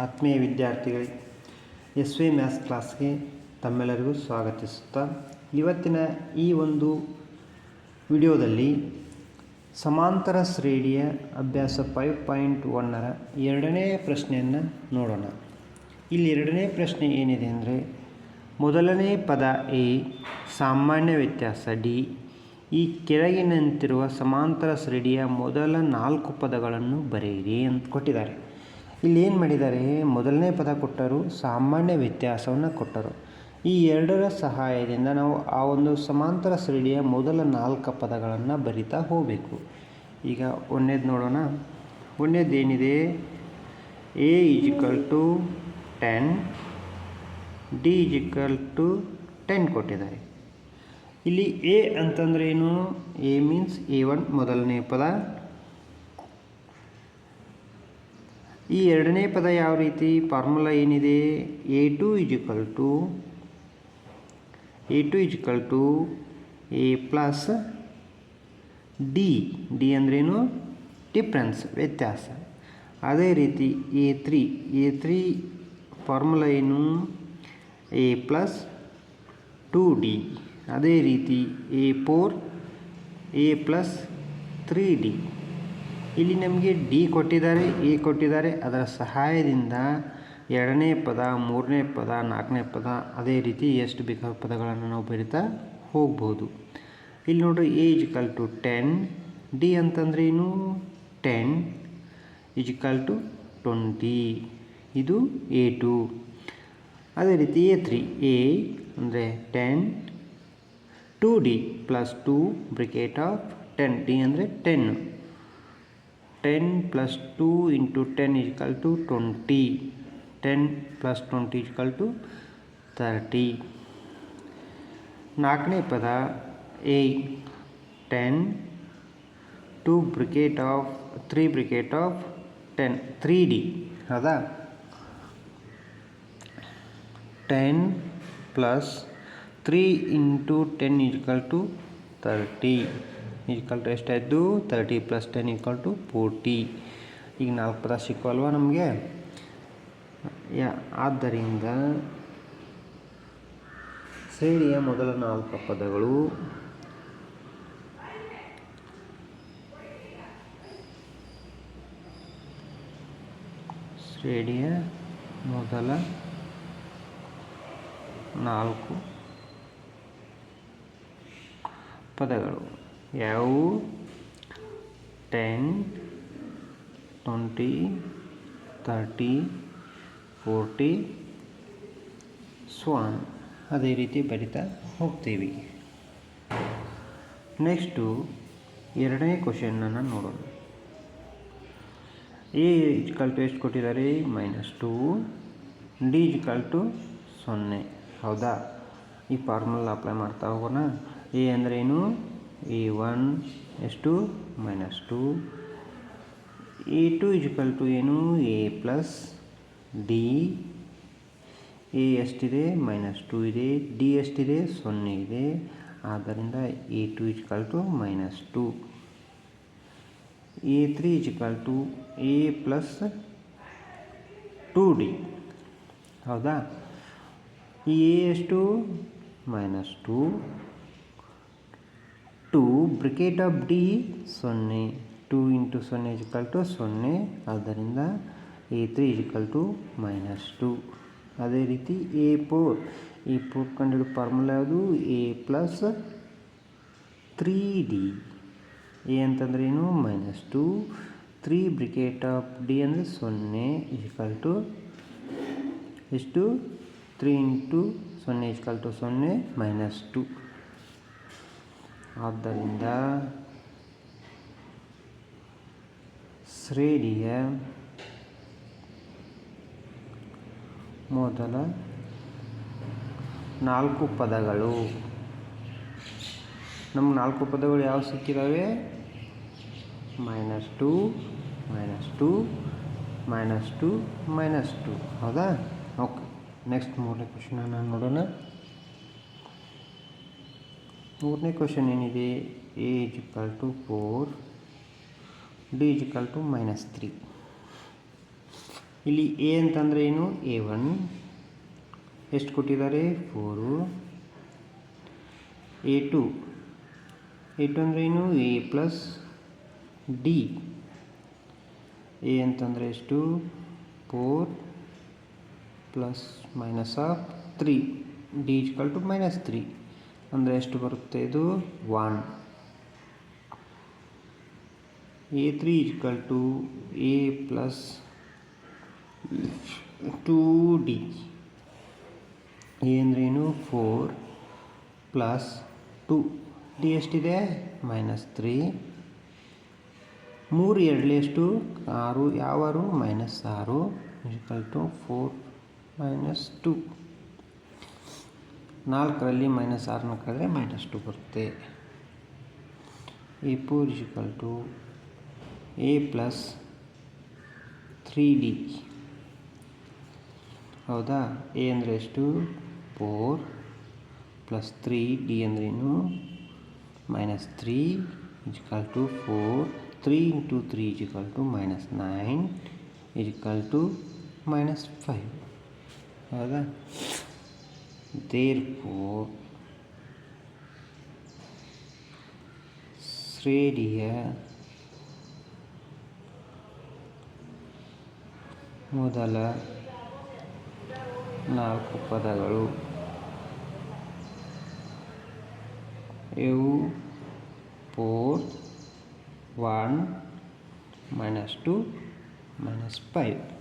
ಆತ್ಮೀಯ ವಿದ್ಯಾರ್ಥಿಗಳೇ S V maths ಕ್ಲಾಸ್ಗೆ ತಮ್ಮೆಲ್ಲರಿಗೂ ಸ್ವಾಗತಿಸುತ್ತಾ, ಇವತ್ತಿನ ಈ ಒಂದು ವಿಡಿಯೋದಲ್ಲಿ ಸಮಾಂತರ ಶ್ರೇಣಿಯ ಅಭ್ಯಾಸ ಫೈವ್ ಪಾಯಿಂಟ್ ಒನ್ನರ ಎರಡನೇ ಪ್ರಶ್ನೆಯನ್ನು ನೋಡೋಣ. ಇಲ್ಲಿ ಎರಡನೇ ಪ್ರಶ್ನೆ ಏನಿದೆ ಅಂದರೆ, ಮೊದಲನೇ ಪದ ಎ, ಸಾಮಾನ್ಯ ವ್ಯತ್ಯಾಸ ಡಿ, ಈ ಕೆಳಗಿನಂತಿರುವ ಸಮಾಂತರ ಶ್ರೇಣಿಯ ಮೊದಲ ನಾಲ್ಕು ಪದಗಳನ್ನು ಬರೆಯಿರಿ ಅಂತ ಕೊಟ್ಟಿದ್ದಾರೆ. ಇಲ್ಲಿ ಏನು ಮಾಡಿದ್ದಾರೆ ಮೊದಲನೇ ಪದ ಕೊಟ್ಟರು ಸಾಮಾನ್ಯ ವ್ಯತ್ಯಾಸವನ್ನು ಕೊಟ್ಟರು. ಈ ಎರಡರ ಸಹಾಯದಿಂದ ನಾವು ಆ ಒಂದು ಸಮಾಂತರ ಶ್ರೇಣಿಯ ಮೊದಲ ನಾಲ್ಕು ಪದಗಳನ್ನು ಬರಿತಾ ಹೋಗಬೇಕು. ಈಗ ಒಂದೇದು ನೋಡೋಣ. ಒಂದೇದು ಏನಿದೆ a equal to ten, d equal to ten ಕೊಟ್ಟಿದ್ದಾರೆ. ಇಲ್ಲಿ ಎ ಅಂತಂದ್ರೆ ಏನು? ಎ ಮೀನ್ಸ್ ಎ ಒನ್ ಮೊದಲನೇ ಪದ. ಈ ಎರಡನೇ ಪದ ಯಾವ ರೀತಿ? ಫಾರ್ಮುಲಾ ಏನಿದೆ? A two equal to a two equal to a plus d d ಅಂದ್ರೇನು? ಡಿಫ್ರೆನ್ಸ್ ವ್ಯತ್ಯಾಸ. ಅದೇ ರೀತಿ a three a three formula ಏನು? ಎ ಪ್ಲಸ್ ಟು ಡಿ ಅದೇ ರೀತಿ a four a plus three d ಇಲ್ಲಿ ನಮಗೆ ಡಿ ಕೊಟ್ಟಿದ್ದಾರೆ ಎ ಕೊಟ್ಟಿದ್ದಾರೆ. ಅದರ ಸಹಾಯದಿಂದ ಎರಡನೇ ಪದ, ಮೂರನೇ ಪದ, ನಾಲ್ಕನೇ ಪದ, ಅದೇ ರೀತಿ ಎಷ್ಟು ಬೇಕಾದ ಪದಗಳನ್ನು ನಾವು ಬರಿತಾ ಹೋಗ್ಬೋದು. ಇಲ್ಲಿ ನೋಡ್ರಿ a equal to ten d ಅಂತಂದ್ರೆ ಏನು? ಟೆನ್ ಇಜಿಕಲ್ ಟು ಟ್ವೆಂಟಿ ಇದು ಎ ಟು ಅದೇ ರೀತಿ ಎ ತ್ರೀ ಎ ಅಂದರೆ ten two d plus two bracket of ten d ಅಂದರೆ ten ten plus two into ten equal to twenty ten plus twenty equal to thirty ನಾಲ್ಕನೇ ಪದ a ten two bracket of three bracket of ten three d ಹೌದಾ ten plus three into ten equal to thirty equal to ಎಷ್ಟಾಯಿತು thirty plus ten equal to forty ಈಗ ನಾಲ್ಕು ಪದ ಸಿಕ್ಕಲ್ವ ನಮಗೆ? ಆದ್ದರಿಂದ ಶ್ರೇಣಿಯ ಮೊದಲ ನಾಲ್ಕು ಪದಗಳು ಶ್ರೇಣಿಯ ಮೊದಲ ನಾಲ್ಕು ಪದಗಳು. ಯಾವುವು ಟೆನ್ ಟ್ವೆಂಟಿ ತರ್ಟಿ ಫೋರ್ಟಿ ಸ್ವಾನ್ ಅದೇ ರೀತಿ ಬರಿತಾ ಹೋಗ್ತೀವಿ. ನೆಕ್ಸ್ಟು ಎರಡನೇ ಕ್ವಶನನ್ನು ನೋಡೋಣ. ಎ ಇಜ್ಕಲ್ ಟು ಎಷ್ಟು ಕೊಟ್ಟಿದ್ದಾರೆ? Minus two d equal to ಸೊನ್ನೆ. ಹೌದಾ? ಈ ಫಾರ್ಮುಲಾ ಅಪ್ಲೈ ಮಾಡ್ತಾ ಹೋಗೋಣ. ಎ ಅಂದರೆ ಏನು? ಎ ಒನ್ ಎಷ್ಟು minus two. A two equal to ಏನು? A plus d. ಎ ಎಷ್ಟಿದೆ? ಮೈನಸ್ ಟು ಇದೆ. ಡಿ ಎಷ್ಟಿದೆ? ಸೊನ್ನೆ ಇದೆ. ಆದ್ದರಿಂದ a two equal to minus two. A three equal to a plus two d. ಹೌದಾ? ಈ ಎ ಎಷ್ಟು minus two. Two bracket of d ಸೊನ್ನೆ. ಟು ಇಂಟು ಸೊನ್ನೆ ಇಜಿಕಲ್ ಟು ಸೊನ್ನೆ. ಆದ್ದರಿಂದ a three equal to minus two ಅದೇ ರೀತಿ A four. A four ಕಂಡು ಫಾರ್ಮುಲಾ ಯಾವುದು? A plus three D A ಅಂತಂದ್ರೆ ಏನು? Minus two three bracket of D ಅಂದರೆ ಸೊನ್ನೆ ಇಜಿಕಲ್ ಟು ಎಷ್ಟು? ತ್ರೀ ಇಂಟು ಸೊನ್ನೆ ಇಜಿಕಲ್ ಟು ಸೊನ್ನೆ ಮೈನಸ್ ಟು ಆದ್ದರಿಂದ ಶ್ರೇಣಿಯ ಮೊದಲ ನಾಲ್ಕು ಪದಗಳು. ನಮ್ಮ ನಾಲ್ಕು ಪದಗಳು ಯಾವ ಸಿಕ್ಕಿದ್ದಾವೆ minus two minus two minus two minus two. ಹೌದಾ? ಓಕೆ, ನೆಕ್ಸ್ಟ್ ಮೂರನೇ ಕ್ವಶನನ್ನು ನೋಡೋಣ. ಮೂರನೇ ಕ್ವಶನ್ ಏನಿದೆ? A equal to four d equal to minus three ಇಲ್ಲಿ ಎ ಅಂತಂದರೆ ಏನು? ಎ ಒನ್ ಎಷ್ಟು ಕೊಟ್ಟಿದ್ದಾರೆ? Four A two A two ಅಂದರೆ ಏನು? ಎ ಪ್ಲಸ್ ಡಿ ಎ ಅಂತಂದರೆ ಎಷ್ಟು? Four plus minus of three D equal two minus three ಅಂದರೆ ಎಷ್ಟು ಬರುತ್ತೆ ಇದು? One A three equal two a plus two d a ಅಂದ್ರೇನು ಫೋರ್ ಪ್ಲಸ್ ಟು ಡಿ ಎಷ್ಟಿದೆ? ಮೈನಸ್ ತ್ರೀ ಮೂರು ಎರಡಲಿ ಎಷ್ಟು? ಆರು. ಯಾವಾರು? ಮೈನಸ್ ಆರು. Equal to four minus two ನಾಲ್ಕರಲ್ಲಿ ಮೈನಸ್ ಆರನ್ನ ಕಳೆದ್ರೆ ಮೈನಸ್ ಟು ಬರುತ್ತೆ. A four equal to a plus three d ಹೌದಾ? ಎ ಅಂದರೆ ಎಷ್ಟು? ಫೋರ್ ಪ್ಲಸ್ ತ್ರೀ ಡಿ ಅಂದ್ರೇನು minus three equal to four three into three equal to minus nine equal to minus five ಹೌದಾ? Sredia ಶ್ರೇಣಿಯ ಮೊದಲ ನಾಲ್ಕು ಪದಗಳು ಇವು four one minus two minus five.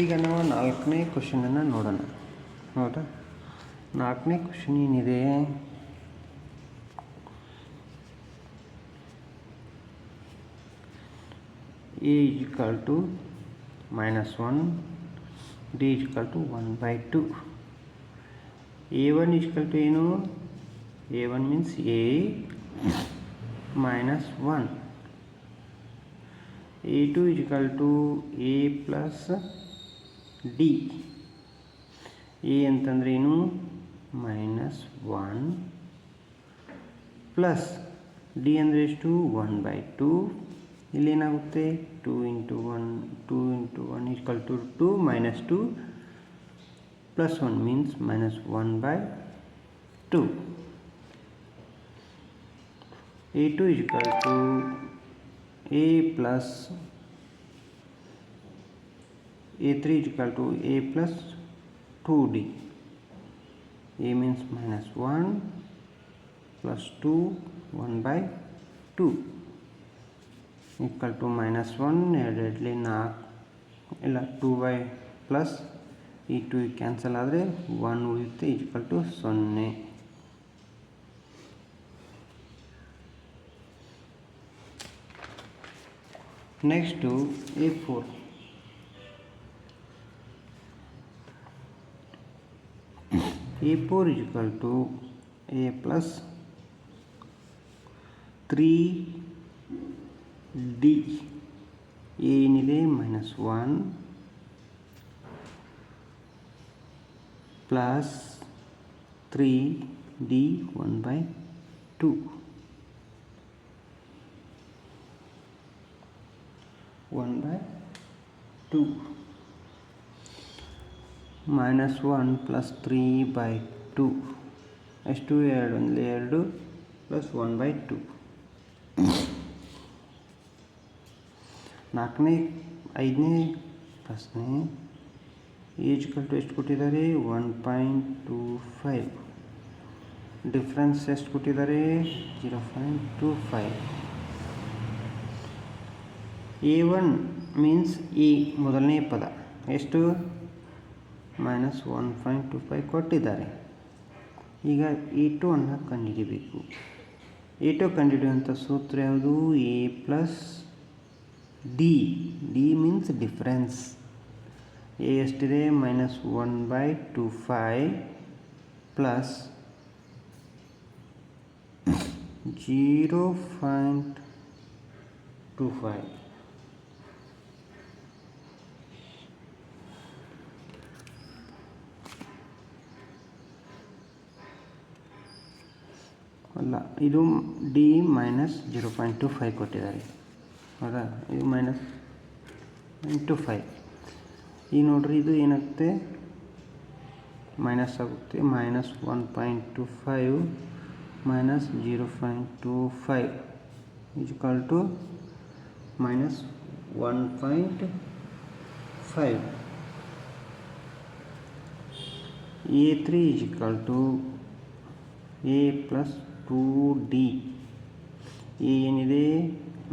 ಈಗ ನಾವು ನಾಲ್ಕನೇ ಕ್ವಶನನ್ನು ನೋಡೋಣ. ಹೌದಾ? ನಾಲ್ಕನೇ ಕ್ವಶನ್ ಏನಿದೆ? A equal to minus one d equal to one by two a one equal to ಏನು? A one means a minus one a two equal to a plus d a ಅಂತಂದ್ರೆ ಏನು? ಮೈನಸ್ ಒನ್ ಪ್ಲಸ್ ಡಿ ಅಂದರೆ ಎಷ್ಟು? One by two ಇಲ್ಲೇನಾಗುತ್ತೆ two into one two into one equal to two minus two plus one means minus one by two a two equal to a plus a three equal to a plus two d a means minus one plus two one by two equal to minus one ಎರಡೆರಡಲಿ ನಾಲ್ಕು ಇಲ್ಲ two by plus ಈ two cancel ಆದರೆ one ಉಳಿಯುತ್ತೆ equal to ಸೊನ್ನೆ next a four a four equal to a plus three d ಏನಿದೆ minus one plus three d one by two one by two minus one plus three by two. ಎಷ್ಟು? ಎರಡು ಅಂದರೆ ಎರಡು plus one by to. ನಾಲ್ಕನೇ, ಐದನೇ ಪ್ರಶ್ನೆ. Age ಕಲ್ಟು ಎಷ್ಟು ಕೊಟ್ಟಿದ್ದಾರೆ? One point two five. Difference ಎಷ್ಟು ಕೊಟ್ಟಿದ್ದಾರೆ? Zero point two five. A one means ಈ ಮೊದಲನೇ ಪದ. ಎಷ್ಟು? Minus one point two five ಕೊಟ್ಟಿದ್ದಾರೆ. ಈಗ ಇ ಟು ಅನ್ನು ಕಂಡುಹಿಡಿಬೇಕು. ಎ ಟು ಕಂಡುಹಿಡಿಯುವಂಥ ಸೂತ್ರ ಯಾವುದು? A plus d d means difference a ಎಷ್ಟಿದೆ? Minus one by two five plus zero point two five. ಅಲ್ಲ. ಇದು d minus zero point two five ಕೊಟ್ಟಿದ್ದಾರೆ. ಹೌದಾ? ಇದು ಮೈನಸ್ ಇಂಟು ಫೈವ್ ಈಗ ನೋಡ್ರಿ, ಇದು ಏನಾಗುತ್ತೆ? ಮೈನಸ್ ಆಗುತ್ತೆ. Minus one point two five minus zero point two five equal to minus one point five a three is equal to a plus two d a ಏನಿದೆ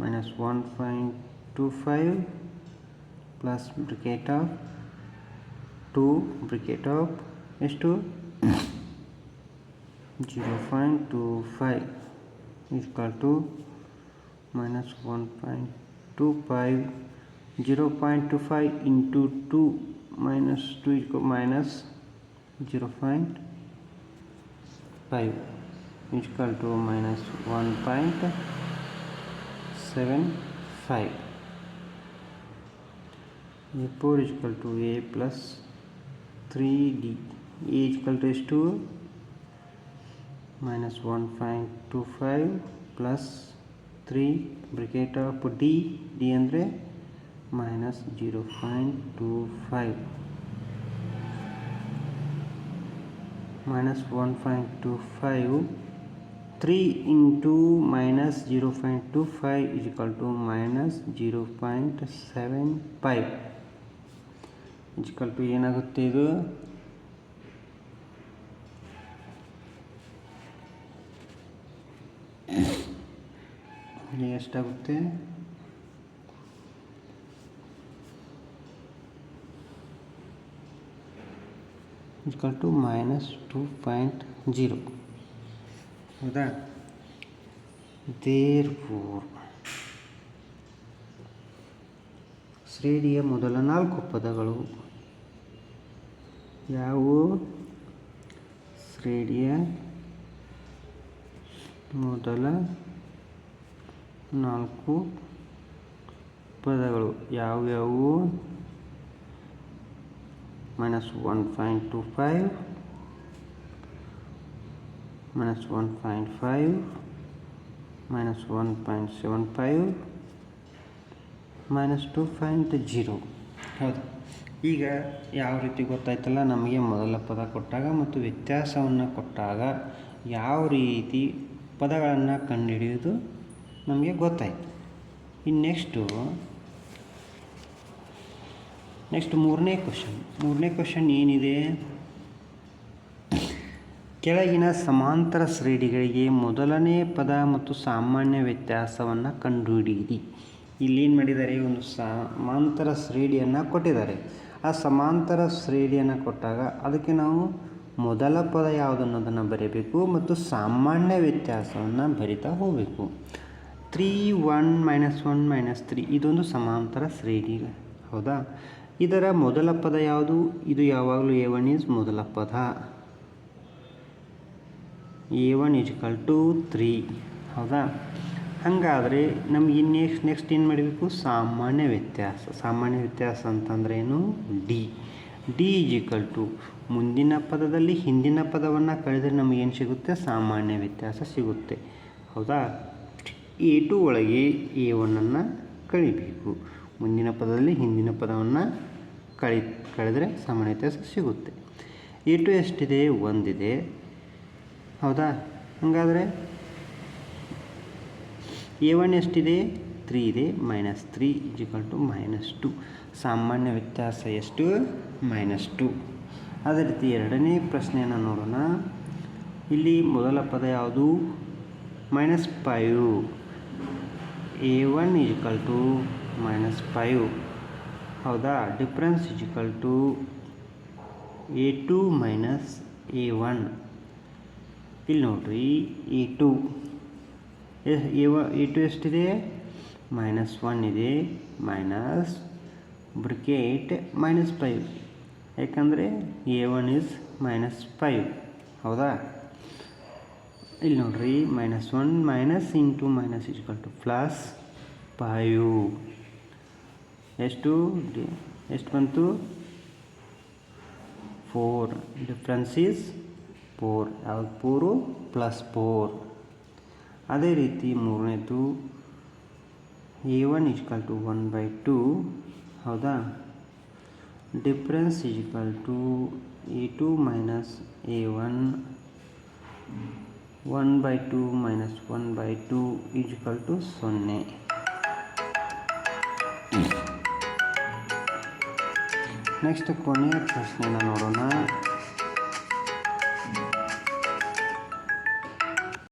minus one point two five plus bracket of two bracket of ಎಷ್ಟು zero point two five equal to minus one point two five zero point two five into two minus two equal minus zero point five equal to minus one point seven five a four equal to a plus three d a equal to ಎಷ್ಟು minus one point two five plus three bracket of d d ಅಂದರೆ minus zero point two five minus one point two five three into minus zero point two five is equal to minus zero point seven five equal to ಏನಾಗುತ್ತೆ ಇದು ಇಲ್ಲಿ ಎಷ್ಟಾಗುತ್ತೆ? Equal to minus two point zero ಹೌದಾ? Therefore ಶ್ರೇಣಿಯ ಮೊದಲ ನಾಲ್ಕು ಪದಗಳು ಯಾವುವು? ಶ್ರೇಣಿಯ ಮೊದಲ ನಾಲ್ಕು ಪದಗಳು ಯಾವ್ಯಾವು? Minus one point two five minus one point five minus two ಹೌದು. ಈಗ ಯಾವ ರೀತಿ ಗೊತ್ತಾಯ್ತಲ್ಲ? ನಮಗೆ ಮೊದಲ ಪದ ಕೊಟ್ಟಾಗ ಮತ್ತು ವ್ಯತ್ಯಾಸವನ್ನು ಕೊಟ್ಟಾಗ ಯಾವ ರೀತಿ ಪದಗಳನ್ನು ಕಂಡುಹಿಡಿಯೋದು ನಮಗೆ ಗೊತ್ತಾಯ್ತು. ಇನ್ನು ನೆಕ್ಸ್ಟು ನೆಕ್ಸ್ಟ್ ಮೂರನೇ ಕ್ವಶನ್ ಮೂರನೇ ಕ್ವಶನ್ ಏನಿದೆ? ಕೆಳಗಿನ ಸಮಾಂತರ ಶ್ರೇಣಿಗಳಿಗೆ ಮೊದಲನೇ ಪದ ಮತ್ತು ಸಾಮಾನ್ಯ ವ್ಯತ್ಯಾಸವನ್ನು ಕಂಡುಹಿಡಿಯಿರಿ. ಇಲ್ಲೇನು ಮಾಡಿದ್ದಾರೆ? ಒಂದು ಸಮಾಂತರ ಶ್ರೇಣಿಯನ್ನು ಕೊಟ್ಟಿದ್ದಾರೆ. ಆ ಸಮಾಂತರ ಶ್ರೇಣಿಯನ್ನು ಕೊಟ್ಟಾಗ ಅದಕ್ಕೆ ನಾವು ಮೊದಲ ಪದ ಯಾವುದು ಅನ್ನೋದನ್ನು ಬರೀಬೇಕು ಮತ್ತು ಸಾಮಾನ್ಯ ವ್ಯತ್ಯಾಸವನ್ನು ಬರಿತಾ ಹೋಗಬೇಕು. Three one minus one minus three, ಇದೊಂದು ಸಮಾಂತರ ಶ್ರೇಣಿ. ಹೌದಾ? ಇದರ ಮೊದಲ ಪದ ಯಾವುದು? ಇದು ಯಾವಾಗಲೂ ಎ ಒನ್ ಈಸ್ ಮೊದಲ ಪದ. A one equal to three ಹೌದಾ? ಹಾಗಾದರೆ ನಮ್ಗೆ ಇನ್ನು ನೆಕ್ಸ್ಟ್ ನೆಕ್ಸ್ಟ್ ಏನು ಮಾಡಬೇಕು? ಸಾಮಾನ್ಯ ವ್ಯತ್ಯಾಸ. ಸಾಮಾನ್ಯ ವ್ಯತ್ಯಾಸ ಅಂತಂದ್ರೆ ಏನು? ಡಿ ಡಿ ಈಜಿಕಲ್ ಟು ಮುಂದಿನ ಪದದಲ್ಲಿ ಹಿಂದಿನ ಪದವನ್ನು ಕಳೆದರೆ ನಮಗೇನು ಸಿಗುತ್ತೆ? ಸಾಮಾನ್ಯ ವ್ಯತ್ಯಾಸ ಸಿಗುತ್ತೆ. ಹೌದಾ? ಎ ಟು ಒಳಗೆ ಎ ಒನ್ನನ್ನು ಕಳಿಬೇಕು. ಮುಂದಿನ ಪದದಲ್ಲಿ ಹಿಂದಿನ ಪದವನ್ನು ಕಳಿ, ಕಳೆದರೆ ಸಾಮಾನ್ಯ ವ್ಯತ್ಯಾಸ ಸಿಗುತ್ತೆ. ಎ ಟು ಎಷ್ಟಿದೆ? ಒಂದಿದೆ. ಹೌದಾ? ಹಾಗಾದರೆ ಎ ಒನ್ ಎಷ್ಟಿದೆ? ತ್ರೀ ಇದೆ. Minus three equal to minus two ಸಾಮಾನ್ಯ ವ್ಯತ್ಯಾಸ ಎಷ್ಟು? ಮೈನಸ್ ಟು ಅದೇ ರೀತಿ ಎರಡನೇ ಪ್ರಶ್ನೆಯನ್ನು ನೋಡೋಣ. ಇಲ್ಲಿ ಮೊದಲ ಪದ ಯಾವುದು? Minus five a one equal to minus five ಹೌದಾ? Difference equal to a two minus a one ಇಲ್ಲಿ ನೋಡಿರಿ ಎ ಟು ಎ ಟು ಎಷ್ಟಿದೆ? ಮೈನಸ್ ಒನ್ ಇದೆ ಮೈನಸ್ ಬ್ರಿಕೇಟ್ ಮೈನಸ್ ಫೈವ್ ಯಾಕಂದರೆ a one is minus five ಹೌದಾ? ಇಲ್ಲಿ ನೋಡ್ರಿ minus one minus into minus equal to plus five ಎಷ್ಟು? ಎಷ್ಟು ಬಂತು? ಫೋರ್ ಡಿಫ್ರೆನ್ಸ್ ಈಸ್ ಫೋರ್ ಯಾವ್ದು ಫೋರು ಪ್ಲಸ್ ಫೋರ್ ಅದೇ ರೀತಿ ಮೂರನೇದು a one equal two one by two ಹೌದಾ? Difference equal to a two minus a one one by two minus one by two equal to ಸೊನ್ನೆ. Next ಕೊನೆಯ ಪ್ರಶ್ನೆನ ನೋಡೋಣ.